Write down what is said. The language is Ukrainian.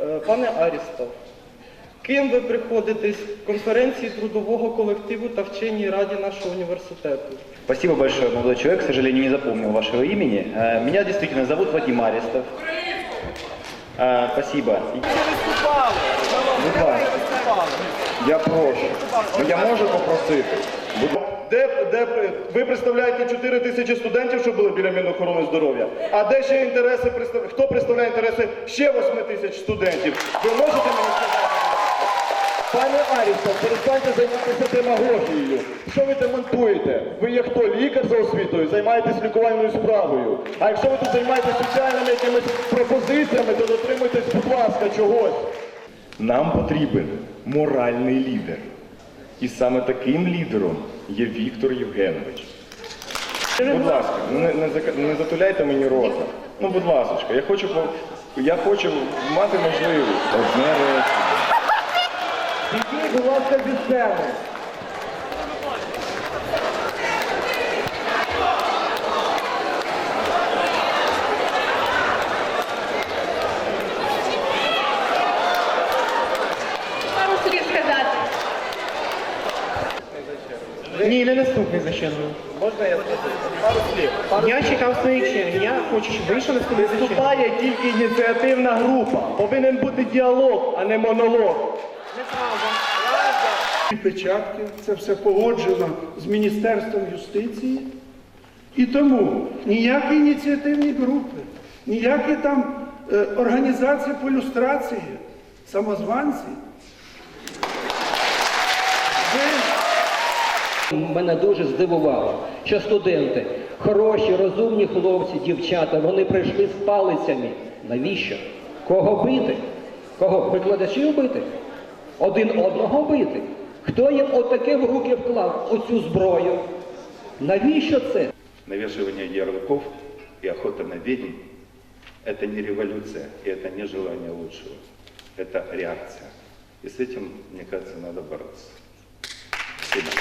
Е, Пане Арістов, ким ви приходитесь в конференції трудового колективу та вченій раді нашого університету? Спасибо большое, молодой человек. К сожалению, не запомнил вашего имени. Э, Меня действительно зовут Вадим Арестов. А, Спасибо. Будь ласка. Я прошу. Ну, Я можу попросити. Будь Де, ви представляєте 4 тисячі студентів, що були біля Мінохорони здоров'я? А де ще інтереси Хто представляє інтереси ще 8 тисяч студентів? Ви можете мені сказати? Пане Арістов, перестаньте займатися демагогією. Що ви демонтуєте? Ви є хто? Лікар за освітою, займаєтесь лікувальною справою. А якщо ви тут займаєтесь соціальними якимись пропозиціями, то дотримуйтесь, будь ласка, чогось. Нам потрібен моральний лідер. І саме таким лідером є Віктор Євгенович. Будь ласка, ну не, не, не затуляйте мені рота. Ну, будь ласка, я хочу, по- я хочу мати можливість. Одне речення. Ідіть, будь ласка, від сцени. Пару слів сказати. Ні, не наступний за чергою. Можна я скажу? Пару слів. Я чекав своєї черги. Я хочу, щоб вийшов наступний за чергою. Виступає тільки ініціативна група. Повинен бути діалог, а не монолог. І печатки, це все погоджено з Міністерством юстиції. І тому ніякі ініціативні групи, ніякі там е, організації по люстрації, самозванці. Ви Мене дуже здивувало, що студенти, хороші, розумні хлопці, дівчата, вони прийшли з палицями. Навіщо? Кого бити? Кого? Викладачів бити? Один одного бити? Хто їм отаке в руки вклав, оцю зброю? Навіщо це? Навешивание ярлыков и охота на ведьм – это не революция, и это не желание лучшего. Это реакция. И с этим, мне кажется, надо бороться. Спасибо.